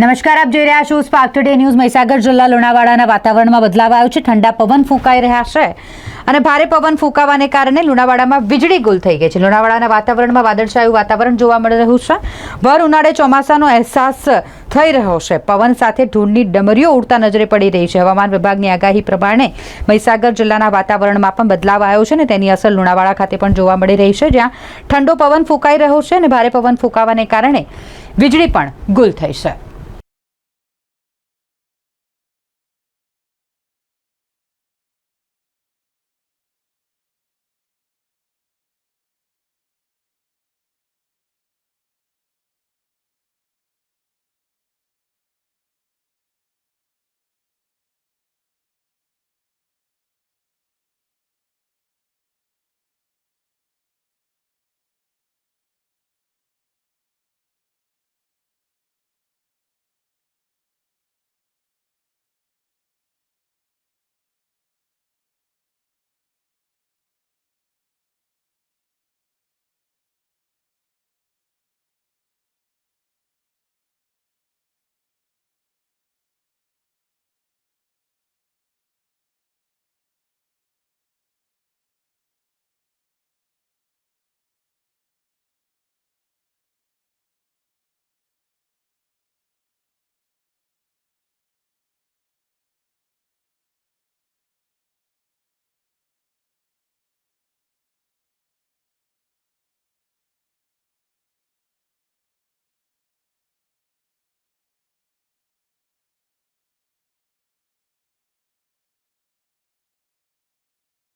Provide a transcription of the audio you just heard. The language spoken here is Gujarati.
નમસ્કાર, આપ જોઈ રહ્યા છો સ્પાર્ક ટુડે ન્યૂઝ મહીસાગર જિલ્લા લુણાવાડાના વાતાવરણમાં બદલાવ આવ્યો છે. ઠંડા પવન ફૂંકાઈ રહ્યા છે અને ભારે પવન ફૂંકાવાને કારણે લુણાવાડામાં વીજળી ગુલ થઈ ગઈ છે. લુણાવાડાના વાતાવરણમાં વાદળછાયું વાતાવરણ જોવા મળી રહ્યું છે. ભર ઉનાળે ચોમાસાનો અહેસાસ થઈ રહ્યો છે. પવન સાથે ધૂળની ડમરીઓ ઉડતા નજરે પડી રહી છે. હવામાન વિભાગની આગાહી પ્રમાણે મહીસાગર જિલ્લાના વાતાવરણમાં પણ બદલાવ આવ્યો છે અને તેની અસર લુણાવાડા ખાતે પણ જોવા મળી રહી છે, જ્યાં ઠંડો પવન ફૂંકાઈ રહ્યો છે અને ભારે પવન ફૂંકાવાને કારણે વીજળી પણ ગુલ થઈ છે.